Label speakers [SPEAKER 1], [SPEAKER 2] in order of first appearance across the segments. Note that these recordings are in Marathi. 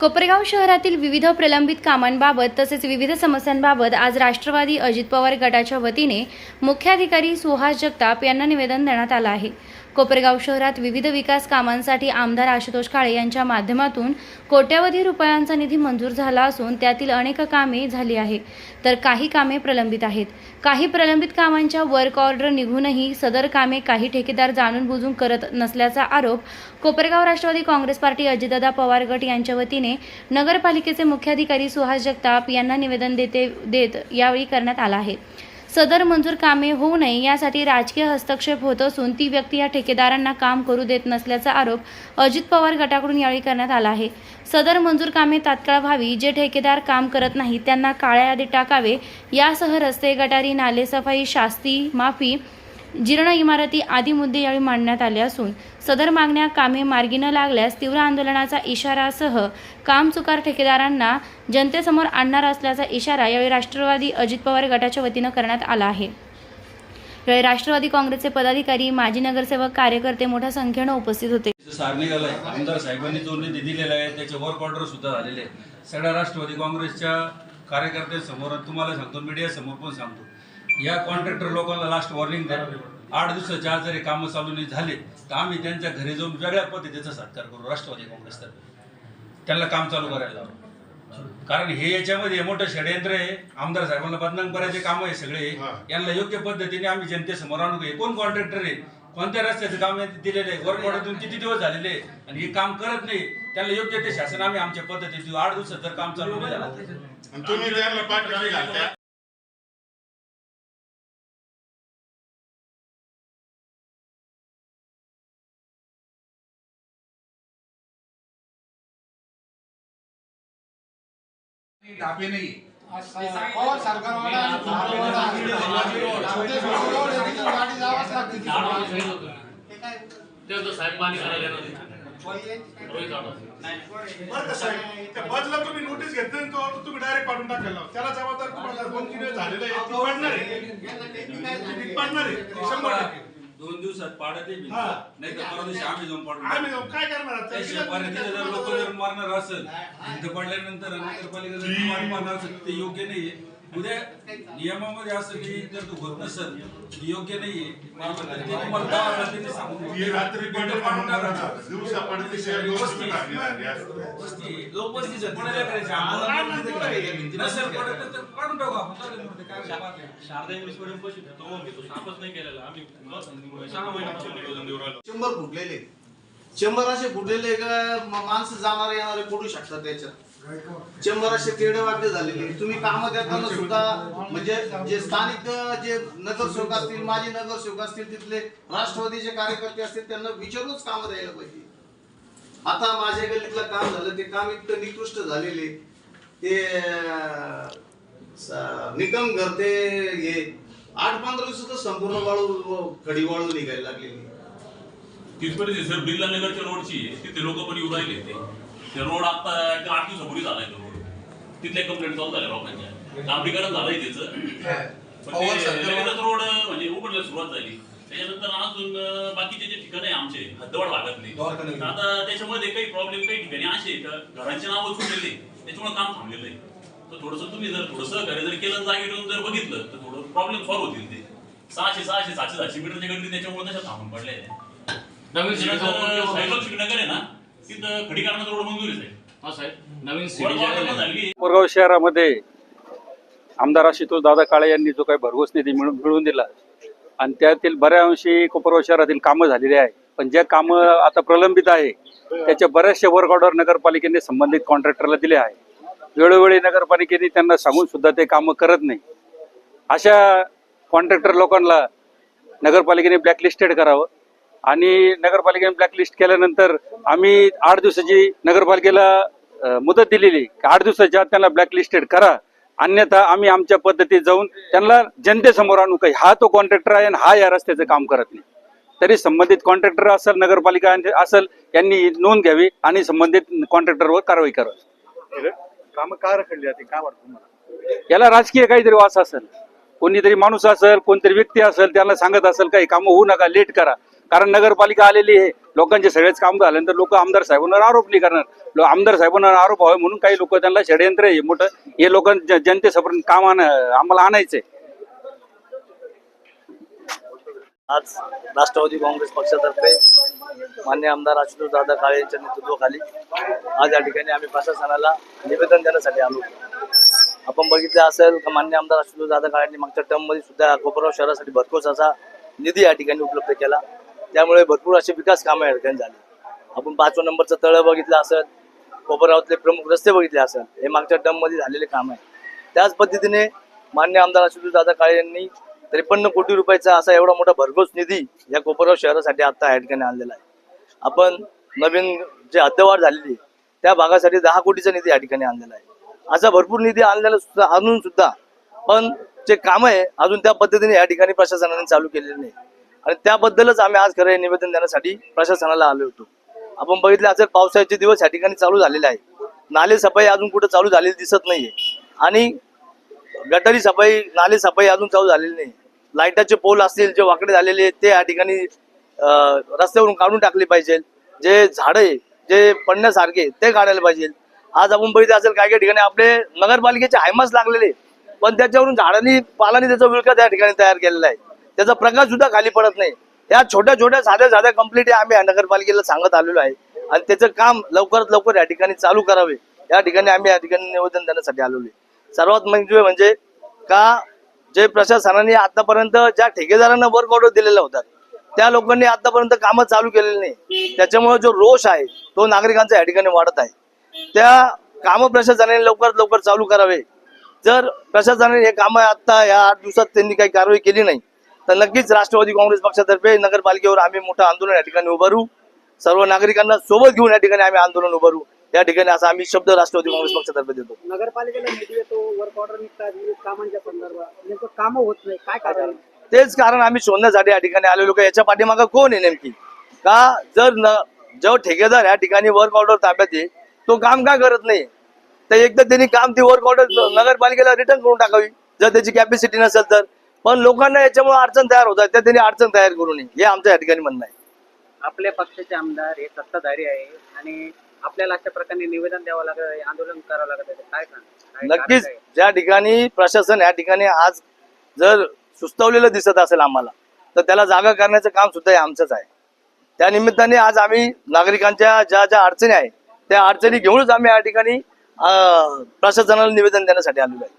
[SPEAKER 1] कोपरगाव शहरातील विविध प्रलंबित कामांबाबत तसेच विविध समस्यांबाबत आज राष्ट्रवादी अजित पवार गटाच्या वतीने मुख्याधिकारी सुहास जगताप यांना निवेदन देण्यात आलं आहे. कोपरगाव शहरात विविध विकास कामांसाठी आमदार आशुतोष काळे यांच्या माध्यमातून कोट्यवधी रुपयांचा निधी मंजूर झाला असून त्यातील अनेक कामे झाली आहे तर काही कामे प्रलंबित आहेत. काही प्रलंबित कामांच्या वर्क ऑर्डर निघूनही सदर कामे काही ठेकेदार जाणून बुजून करत नसल्याचा आरोप कोपरगाव राष्ट्रवादी काँग्रेस पार्टी अजितदादा पवार गट यांच्या वतीने नगरपालिकेचे मुख्याधिकारी सुहास जगताप यांना निवेदन देते देत यावेळी करण्यात आला आहे. सदर मंजूर कामे होऊ नये यासाठी राजकीय हस्तक्षेप होत असून ती व्यक्ती या ठेकेदारांना काम करू देत नसल्याचा आरोप अजित पवार गटाकडून यावेळी करण्यात आला आहे. सदर मंजूर कामे तात्काळ व्हावी जे ठेकेदार काम करत नाही त्यांना काळ्या यादीत टाकावे. यासह रस्ते गटारी नाले सफाई शास्ती माफी जीर्ण इमारती आदी मुद्दे यावेळी मांडण्यात आले असून सदर मागण्या कामे मार्गी न लागल्यास तीव्र आंदोलनाचा इशारासह काम चुकार ठेकेदारांना जनतेसमोर आणणार असल्याचा इशारा यावेळी राष्ट्रवादी अजित पवार गटाच्या वतीनं करण्यात आला आहे. यावेळी राष्ट्रवादी काँग्रेसचे पदाधिकारी माजी नगरसेवक कार्यकर्ते मोठ्या संख्येनं उपस्थित होते.
[SPEAKER 2] आमदार साहेबांनी जो निधी दिलेला आहे त्याचे वर्क ऑर्डर सुद्धा झालेले सगळ्या राष्ट्रवादी काँग्रेसच्या कार्यकर्त्यांसमोर तुम्हाला सांगतो मीडियासमोर पण सांगतो. या कॉन्ट्रॅक्टर लोकांना लास्ट वॉर्निंग द्या आठ दिवसाच्या आज जरी कामं चालू नाही झाले तर आम्ही त्यांच्या घरी जाऊन वेगळ्या पद्धतीचा सत्कार करू राष्ट्रवादी काँग्रेसतर्फे त्यांना काम चालू करायला लावू. कारण हे याच्यामध्ये मोठं षडयंत्र आहे. आमदार साहेबांना बदनाम करायचे काम आहे सगळे. यांना योग्य पद्धतीने आम्ही जनतेसमोर आणू हे कोण कॉन्ट्रॅक्टर आहे? कोणत्या रस्त्याचं काम दिलेलं आहे? वर्क ऑर्डरतून किती दिवस झालेले आणि हे काम करत नाही. त्यांना योग्य ते शासन आम्ही आमच्या पद्धतीने आठ दिवसात जर काम चालू नाही झालं.
[SPEAKER 3] त्या बदला तुम्ही नोटीस घेतली तो तुम्ही डायरेक्ट पाठवून टाकायला त्याला जबाबदार तुम्हाला दोन तीन वेळ झालेलं आहे. पडणार आहे. ती पडणार आहे. शंभर टक्के.
[SPEAKER 2] दोन दिवसात पाडत आहे
[SPEAKER 3] हा.
[SPEAKER 2] नाही तर दिवशी आम्ही जाऊन पाडून
[SPEAKER 3] आम्ही काय करणार? आता?
[SPEAKER 2] जर लोक जर मारणार असेल इथं पडल्यानंतर नगरपालिका जर मार मारणार असेल ते योग्य नाहीये. उद्या नियमामध्ये असं की जर तू होत नसेल योग्य नाहीये
[SPEAKER 3] ही
[SPEAKER 4] शंभर फुटलेले. शंभर असे फुटलेले का माणसं जाणारे येणारे पडू शकतात त्याच्यात? चेंबर असे केडे वागडे झालेले तुम्ही काम देताना सुद्धा म्हणजे जे स्थानिक जे नगरसेवक असतील माजी नगरसेवक असतील तिथले राष्ट्रवादीचे कार्यकर्ते असतील त्यांना विचारूनच काम द्यायला पाहिजे. आता माझ्या गल्लीतलं काम झालं ते काम इतकं निकृष्ट झालेले ते निकम घर ते हे आठ पंधरा दिवसात संपूर्ण वाळू खडी वाळू निघायला लागलेली.
[SPEAKER 5] तिथपर्यंत सर बिर्ला नगरच्या रोडची तिथे लोक पण येऊ राहिले ते ते रोड आता एक आठ दिवसापूर्वी झालाय तो रोड. तिथले कंप्लेंट चालू झाल्या लोकांच्या डांबरीकरण झालंय त्याचं रोड म्हणजे उघडण्यास सुरुवात झाली. त्याच्यानंतर अजून बाकीचे जे ठिकाण आहे आमचे हद्दवाड भागातले. आता त्याच्यामध्ये काही प्रॉब्लेम काही ठिकाणी असे घरांची नावं चुकलेली त्याच्यामुळे काम थांबलेलं आहे. तर थोडंसं तुम्ही जर थोडं सहकार्य जर केलं जागेवर येऊन जर बघितलं तर थोडं प्रॉब्लेम सॉल्व्ह होतील ते. सहाशे सहाशे सातशे सातशे मीटरच्या गणती त्याच्यामुळे तशा थांबून पडल्या आहेत.
[SPEAKER 6] नवीन सिटी
[SPEAKER 5] त्याच्यानंतर सायकल नगर आहे ना तिथं खडीकरणाचा रोड मंजूर आहे
[SPEAKER 6] हा साहेब. नवीन
[SPEAKER 5] वर
[SPEAKER 6] सिटी
[SPEAKER 5] वाटप पण झाली.
[SPEAKER 7] कोपरगाव शहरामध्ये आमदार आशुतोष दादा काळे यांनी जो काही भरघोस निधी मिळून मिळवून दिला आणि त्यातील बऱ्या अंशी कोपरगाव शहरातील कामं झालेली आहे. पण ज्या कामं आता प्रलंबित आहे त्याच्या बऱ्याचशा वर्क ऑर्डर नगरपालिकेने संबंधित कॉन्ट्रॅक्टरला दिले आहे. वेळोवेळी नगरपालिकेने त्यांना सांगून सुद्धा ते कामं करत नाही. अशा कॉन्ट्रॅक्टर लोकांना
[SPEAKER 2] नगरपालिकेने ब्लॅकलिस्टेड करावं. आणि नगरपालिकेने ब्लॅकलिस्ट केल्यानंतर आम्ही आठ दिवसाची नगरपालिकेला मुदत दिलेली. आठ दिवसाच्या आत त्यांना ब्लॅकलिस्टेड करा. अन्यथा आम्ही आमच्या पद्धतीत जाऊन त्यांना जनतेसमोर आणू काही. हा तो कॉन्ट्रॅक्टर आहे आणि हा या रस्त्याचं काम करत नाही. तरी संबंधित कॉन्ट्रॅक्टर असेल नगरपालिका असेल यांनी नोंद घ्यावी आणि संबंधित कॉन्ट्रॅक्टरवर कारवाई करावी.
[SPEAKER 8] काम का रखडली जाते? काय वाटतं तुम्हाला?
[SPEAKER 2] याला राजकीय काहीतरी वास असेल. कोणीतरी माणूस असेल कोणतरी व्यक्ती असेल त्यांना सांगत असेल काही कामं होऊ नका लेट करा. कारण नगरपालिका आलेली आहे. लोकांचे सगळेच काम झाल्यानंतर लोक आमदार साहेबांवर आरोप नाही करणार. आमदार साहेबांवर आरोप व्हावे म्हणून काही लोक त्यांना षडयंत्र आहे. मोठं हे लोक जनतेसमोर काम आण आम्हाला आणायचंय.
[SPEAKER 9] आज राष्ट्रवादी काँग्रेस पक्षातर्फे मान्य आमदार आशुतोष दादा काळे यांच्या नेतृत्वाखाली आज या ठिकाणी आम्ही प्रशासनाला निवेदन देण्यासाठी आलो. आपण बघितलं असेल का मान्य आमदार आशुतोष दादा काळेंनी मागच्या टर्ममध्ये सुद्धा कोपरगाव शहरासाठी भरपूर असा निधी या ठिकाणी उपलब्ध केला. त्यामुळे भरपूर असे विकास कामं या ठिकाणी झाली. आपण पाचवा नंबरचं तळं बघितलं असेल कोपरगावातले प्रमुख रस्ते बघितले असेल हे मागच्या टर्ममध्ये झालेले काम आहे त्याच पद्धतीने मान्य आमदार आशुतोष दादा काळे यांनी त्रेपन्न कोटी रुपयाचा असा एवढा मोठा भरघोस निधी या कोपरगाव शहरासाठी आता या ठिकाणी आणलेला आहे. आपण नवीन जे हद्दवाढ झालेली आहे, त्या भागासाठी दहा कोटीचा निधी या ठिकाणी आणलेला आहे. असा भरपूर निधी आणलेला सुद्धा आणून सुद्धा पण जे काम आहे अजून त्या पद्धतीने या ठिकाणी प्रशासनाने चालू केलेले नाही. आणि त्याबद्दलच आम्ही आज खरं निवेदन देण्यासाठी प्रशासनाला आलो होतो. आपण बघितलं असेल पावसाळ्याचे दिवस या ठिकाणी चालू झालेले आहे नाले सफाई अजून कुठं चालू झालेली दिसत नाहीये. आणि गटारी सफाई नाले सफाई अजून चालू झालेली नाही. लाईटाचे पोल असतील जे वाकडे झालेले ते या ठिकाणी रस्त्यावरून काढून टाकले पाहिजे. जे झाडं आहे जे पडण्यासारखे ते काढायला पाहिजे. आज आपण बघितलं असेल काही काही ठिकाणी आपले नगरपालिकेचे हायमास लागलेले पण त्याच्यावरून झाडांनी पालांनी त्याचा विळखा त्या ठिकाणी तयार केलेला आहे. त्याचा प्रकाश सुद्धा खाली पडत नाही. या छोट्या छोट्या साध्या साध्या कंप्लीट आम्ही नगरपालिकेला सांगत आलेलो आहे. आणि त्याचं काम लवकरात लवकर या ठिकाणी चालू करावे. या ठिकाणी आम्ही या ठिकाणी निवेदन देण्यासाठी आलेलो आहे. सर्वात म्हणजे म्हणजे का जे प्रशासनाने आतापर्यंत ज्या ठेकेदारांना वर्क ऑर्डर दिलेल्या होता त्या लोकांनी आतापर्यंत कामं चालू केलेली नाही. त्याच्यामुळे जो रोष आहे तो नागरिकांचा या ठिकाणी वाढत आहे. त्या काम प्रशासनाने लवकरात लवकर चालू करावे. जर प्रशासनाने हे कामं आता या आठ दिवसात त्यांनी काही कारवाई केली नाही तर नक्कीच राष्ट्रवादी काँग्रेस पक्षातर्फे नगरपालिकेवर आम्ही मोठं आंदोलन या ठिकाणी उभारू. सर्व नागरिकांना सोबत घेऊन या ठिकाणी आम्ही आंदोलन उभारू. या ठिकाणी असा आम्ही शब्द राष्ट्रवादी काँग्रेस पक्षातर्फे देतो.
[SPEAKER 10] नगरपालिकेला निधी येतो वर्क ऑर्डर निघतात विविध कामांच्या संदर्भात. नेमकं कामं होत नाही काय कारण?
[SPEAKER 9] तेच कारण आम्ही शोधण्यासाठी या ठिकाणी आलेलो का याच्या पाठीमागं कोण आहे नेमकी? का जर न जो ठेकेदार या ठिकाणी वर्क ऑर्डर ताब्यात आहे तो काम का करत नाही? तर एकदा त्यांनी काम ती वर्क ऑर्डर नगरपालिकेला रिटर्न करून टाकावी. जर त्याची कॅपॅसिटी नसेल तर. पण लोकांना याच्यामुळे अडचण तयार होतात त्या त्यांनी अडचण तयार करू नये हे आमच्या या ठिकाणी म्हणणं आहे.
[SPEAKER 10] आपल्या पक्षाचे आमदार हे सत्ताधारी आहे आणि आपल्याला अशा प्रकारे निवेदन द्यावं लागत आंदोलन करावं लागत आहे काय सांग
[SPEAKER 9] नक्कीच? ज्या ठिकाणी प्रशासन या ठिकाणी आज जर सुस्तवलेलं दिसत असेल आम्हाला तर त्याला जागा करण्याचं काम सुद्धा हे आमचंच आहे. त्या निमित्ताने आज आम्ही नागरिकांच्या ज्या ज्या अडचणी आहेत त्या अडचणी घेऊनच आम्ही या ठिकाणी प्रशासनाला निवेदन देण्यासाठी आलेलो आहे.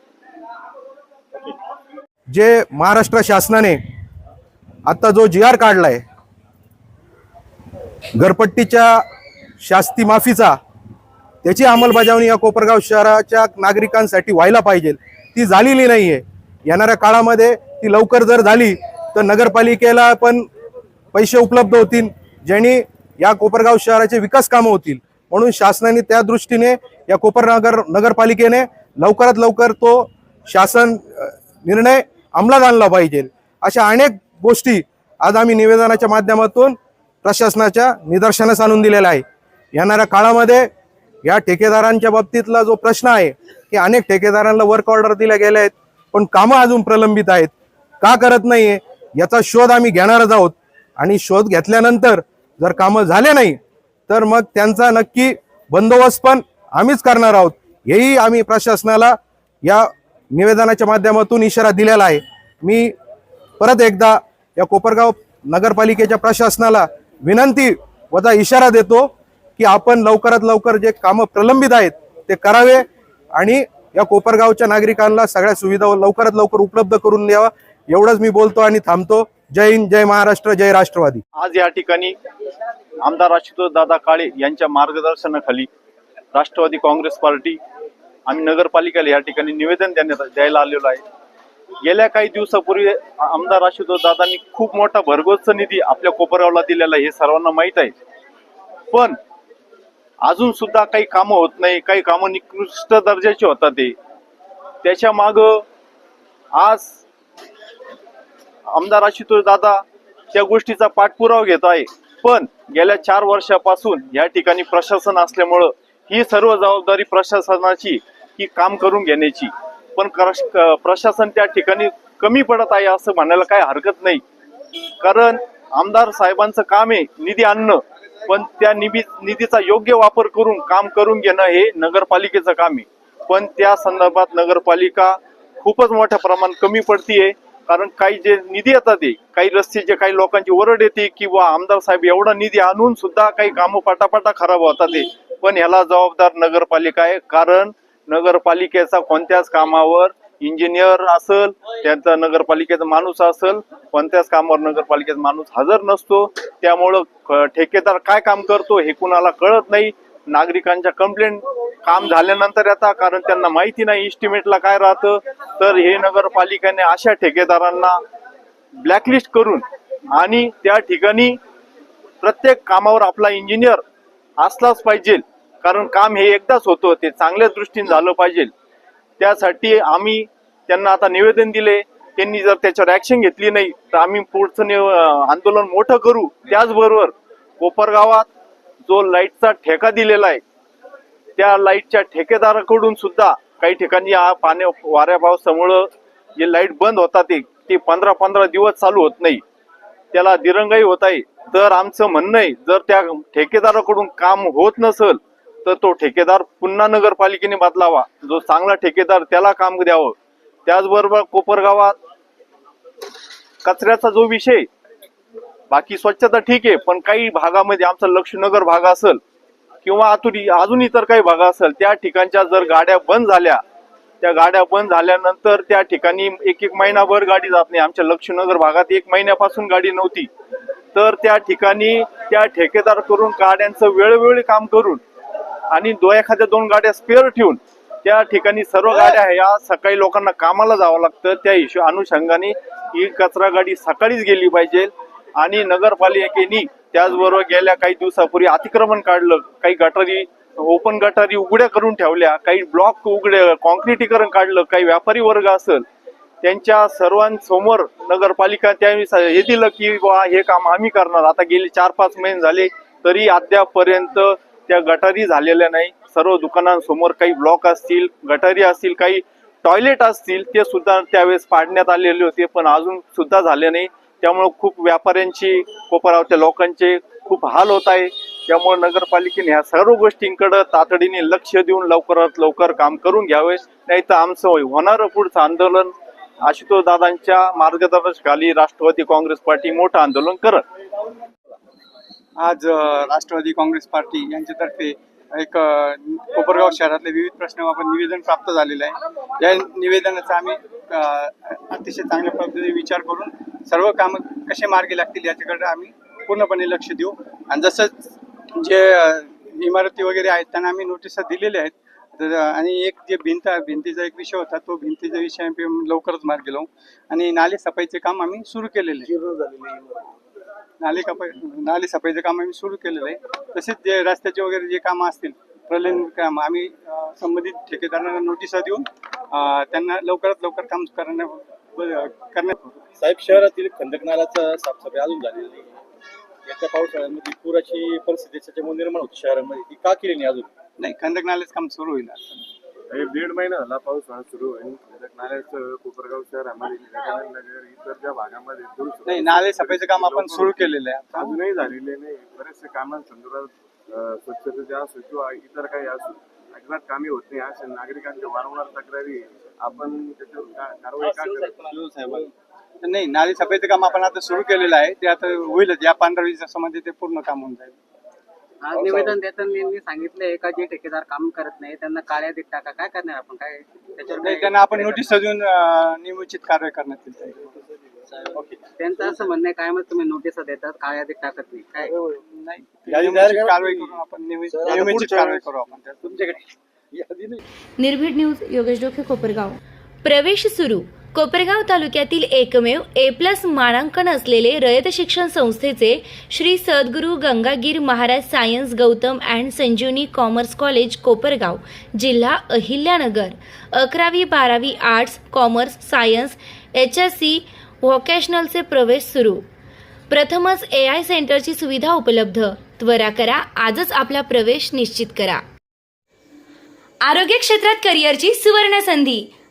[SPEAKER 8] जे महाराष्ट्र शासनाने आता जो जी आर काढलाय घरपट्टीच्या शास्ती माफीचा त्याची अंमलबजावणी या कोपरगाव शहराच्या नागरिकांसाठी व्हायला पाहिजे. ती झालेली नाही आहे येणाऱ्या काळामध्ये ती लवकर जर झाली तर नगरपालिकेला पण पैसे उपलब्ध होतील ज्यांनी या कोपरगाव शहराचे विकास कामं होतील. म्हणून शासनाने त्या दृष्टीने या कोपरनगर नगरपालिकेने लवकरात लवकर तो शासन निर्णय अंमलात आणला पाहिजे. अशा अनेक गोष्टी आज आम्ही निवेदनाच्या माध्यमातून प्रशासनाच्या निदर्शनास आणून दिलेला आहे येणाऱ्या काळामध्ये या ठेकेदारांच्या बाबतीतला जो प्रश्न आहे की अनेक ठेकेदारांना वर्क ऑर्डर दिल्या गेल्या आहेत पण कामं अजून प्रलंबित आहेत. का करत नाहीये? याचा शोध आम्ही घेणारच आहोत. आणि शोध घेतल्यानंतर जर कामं झाले नाही तर मग त्यांचा नक्की बंदोबस्त पण आम्हीच करणार आहोत. हेही आम्ही प्रशासनाला या निवेदनाच्या माध्यमातून इशारा दिलेला आहे. मी परत एकदा या कोपरगाव नगरपालिकेच्या प्रशासनाला विनंती वजा इशारा देतो की आपण लवकरात लवकर जे कामं प्रलंबित आहेत ते करावे आणि या कोपरगावच्या नागरिकांना सगळ्या सुविधा लवकरात लवकर उपलब्ध करून द्यावा. एवढंच मी बोलतो आणि थांबतो. जय हिंद जय महाराष्ट्र जय राष्ट्रवादी.
[SPEAKER 11] आज या ठिकाणी आमदार आशुतोष दादा काळे यांच्या मार्गदर्शनाखाली राष्ट्रवादी काँग्रेस पार्टी आम्ही नगरपालिकेला या ठिकाणी निवेदन देण्यात द्यायला आलेलो आहे. गेल्या काही दिवसापूर्वी आमदार आशुतोष दादांनी खूप मोठा भरघोसचा निधी आपल्या कोपरगावला दिलेला आहे हे सर्वांना माहीत आहे. पण अजून सुद्धा काही कामं होत नाही काही कामं निकृष्ट दर्जाची होतात ते. त्याच्या माग आज आमदार आशुतोष दादा त्या गोष्टीचा पाठपुरावा घेत आहे. पण गेल्या चार वर्षापासून या ठिकाणी प्रशासन असल्यामुळं ही सर्व जबाबदारी प्रशासनाची ही काम करून घेण्याची. पण प्रशासन त्या ठिकाणी कमी पडत आहे असं म्हणायला काही हरकत नाही. कारण आमदार साहेबांचं काम आहे निधी आणणं. पण त्या निधी निधीचा योग्य वापर करून काम करून घेणं हे नगरपालिकेचं काम आहे. पण त्या संदर्भात नगरपालिका खूपच मोठ्या प्रमाण कमी पडतीये. कारण काही जे निधी येतात ते काही जे काही लोकांची ओरड येते किंवा आमदार साहेब एवढा निधी आणून सुद्धा काही कामं पाटापाटा खराब होतात ते पण ह्याला जबाबदार नगरपालिका आहे. कारण नगरपालिकेचा कोणत्याच कामावर इंजिनियर असल त्यांचा नगरपालिकेचा माणूस असल कोणत्याच कामावर नगरपालिकेचा माणूस हजर नसतो. त्यामुळं ठेकेदार काय काम करतो हे कुणाला कळत नाही. नागरिकांच्या कंप्लेंट काम झाल्यानंतर येतात कारण त्यांना माहिती नाही इस्टिमेटला काय राहतं. तर हे नगरपालिकेने अशा ठेकेदारांना ब्लॅकलिस्ट करून आणि त्या ठिकाणी प्रत्येक कामावर आपला इंजिनियर असलाच पाहिजे. कारण काम हे एकदाच होतं ते चांगल्या दृष्टीने झालं पाहिजे. त्यासाठी आम्ही त्यांना आता निवेदन दिले. त्यांनी जर त्याच्यावर ऍक्शन घेतली नाही तर आम्ही पुढचं आंदोलन मोठं करू. त्याचबरोबर कोपरगावात जो लाईटचा ठेका दिलेला आहे त्या लाईटच्या ठेकेदाराकडून सुद्धा काही ठिकाणी पाण्या वाऱ्या पावसामुळं जे लाइट बंद होतात ते ते पंधरा पंधरा दिवस चालू होत नाही. त्याला दिरंगाई होत आहे. तर आमचं म्हणणं आहे जर त्या ठेकेदाराकडून काम होत नसल तर तो ठेकेदार पुन्हा नगरपालिकेने बदलावा. जो चांगला ठेकेदार त्याला काम द्यावं. त्याचबरोबर कोपरगावात कचऱ्याचा जो विषय बाकी स्वच्छता ठीक आहे पण काही भागामध्ये आमचा लक्ष्मीनगर भाग असेल किंवा अतुरी अजून इतर काही भाग असेल त्या ठिकाणच्या जर गाड्या बंद झाल्या त्या गाड्या बंद झाल्यानंतर त्या ठिकाणी एक एक महिनाभर गाडी जात नाही. आमच्या लक्ष्मीनगर भागात एक महिन्यापासून गाडी नव्हती. तर त्या ठिकाणी त्या ठेकेदार करून गाड्यांचं वेळोवेळी काम करून आणि दो एखाद्या दोन गाड्या स्पेअर ठेवून त्या ठिकाणी सर्व गाड्या ह्या सकाळी लोकांना कामाला जावं लागतं. त्या हिशो अनुषंगाने ही कचरा गाडी सकाळीच गेली पाहिजे. आणि नगरपालिकेनी त्याचबरोबर गेल्या काही दिवसापूर्वी अतिक्रमण काढलं. काही गटारी ओपन गटारी उघड्या करून ठेवल्या. काही ब्लॉक उघड्या कॉन्क्रिटीकरण काढलं. काही व्यापारी वर्ग असेल. त्यांच्या सर्वांसमोर नगरपालिका त्यावेळी हे दिलं की बा हे काम आम्ही करणार. आता गेले चार पाच महिने झाले तरी अद्यापपर्यंत त्या गटारी झालेल्या नाही. सर्व दुकानांसमोर काही ब्लॉक असतील गटारी असतील काही टॉयलेट असतील ते सुद्धा त्यावेळेस पाडण्यात आलेले होते. पण अजून सुद्धा झाले नाही. त्यामुळे खूप व्यापाऱ्यांची कोपरावच्या लोकांचे खूप हाल होत आहे. त्यामुळे नगरपालिकेने ह्या सर्व गोष्टींकडे तातडीने लक्ष देऊन लवकरात लवकर काम करून घ्यावे. नाही तर आमचं होणारं पुढचं आंदोलन आशुतोष दादांच्या मार्गदर्शनाखाली राष्ट्रवादी काँग्रेस पार्टी मोठं आंदोलन करत
[SPEAKER 12] आज राष्ट्रवादी काँग्रेस पार्टी यांच्यातर्फे एक कोपरगाव शहरातले विविध प्रश्नावर निवेदन प्राप्त झालेलं आहे. या निवेदनाचा आम्ही अतिशय चांगल्या पद्धतीने विचार करून सर्व कामं कसे मार्गी लागतील याच्याकडे आम्ही पूर्णपणे लक्ष देऊ. आणि जसंच जे इमारती वगैरे आहेत त्यांना आम्ही नोटिसा दिलेल्या आहेत. तर, आणि एक जे भिंत भिंतीचा एक विषय होता तो भिंतीचा विषय आम्ही लवकरच मार्गी लावू. आणि नाले सफाईचे काम आम्ही सुरू केलेले नाले कपाई नाले सफाईचं काम आम्ही सुरू केलेलं आहे. तसेच जे रस्त्याचे वगैरे जे कामं असतील प्रलंबित काम आम्ही संबंधित ठेकेदारांना नोटिसा देऊन त्यांना लवकरात लवकर काम करण्या करण्यात
[SPEAKER 11] साहेब शहरातील खंदक नाल्याचं साफसफाई अजून झालेली नाही. येत्या पावसाळ्यामध्ये पुराची परिस्थिती त्याच्यामुळे निर्माण होती शहरामध्ये. ती का केली नाही अजून?
[SPEAKER 12] नाही खंदक नाल्याचं काम सुरू होईल आता.
[SPEAKER 13] दीड महिना झाला पावसाळा सुरू होईल नाल्याचं कोपरगाव शहरामध्ये विवेकानंद नगर इतर ज्या भागामध्ये सुरू
[SPEAKER 12] नाही नाले सफाईचं काम आपण सुरू केलेलं आहे.
[SPEAKER 13] अजूनही झालेले नाही बरेचसे कामांसंदर्भात अं, स्वच्छतेचे असो किंवा इतर काही असो अजिबात कामे होत नाही असे नागरिकांच्या वारंवार तक्रारी आपण त्याच्यावर का- कारवाई का करत नाही?
[SPEAKER 12] नाही नाले सफाईचं काम आपण आता सुरू केलेलं आहे ते आता होईलच या पंधरा वीस दिवसामध्ये ते पूर्ण काम होऊन जाईल
[SPEAKER 10] आज निवेदन देताना यांनी सांगितलंय का जे ठेकेदार काम करत नाही त्यांना काळ्या देत टाका. काय करणार आपण? काय त्याच्यावर
[SPEAKER 12] नाही
[SPEAKER 10] काय-
[SPEAKER 12] त्यांना आपण नोटीस देऊन अं, कारवाई करण्यात येईल.
[SPEAKER 10] त्यांचं असं म्हणणं आहे काय मग तुम्ही नोटिसा देतात काळ्या देत टाकत नाही. काय?
[SPEAKER 12] नाही कारवाई करून आपण कारवाई करू आपण. त्यात.
[SPEAKER 1] निर्भीड न्यूज योगेश डोके कोपरगाव. प्रवेश सुरू. कोपरगाव तालुक्यातील एकमेव ए प्लस मानांकन असलेले रयत शिक्षण संस्थेचे Shri Sadguru Gangagir Maharaj science Gautam and Sanjivani commerce college Kopargaon जिल्हा अहिल्यानगर. अकरावी बारावी arts commerce science H S C व्होकेशनलचे प्रवेश सुरू. प्रथमच ए आय सेंटरची सुविधा उपलब्ध. त्वरा करा आजच आपला प्रवेश निश्चित करा. आरोग्य क्षेत्रात करिअरची सुवर्ण संधी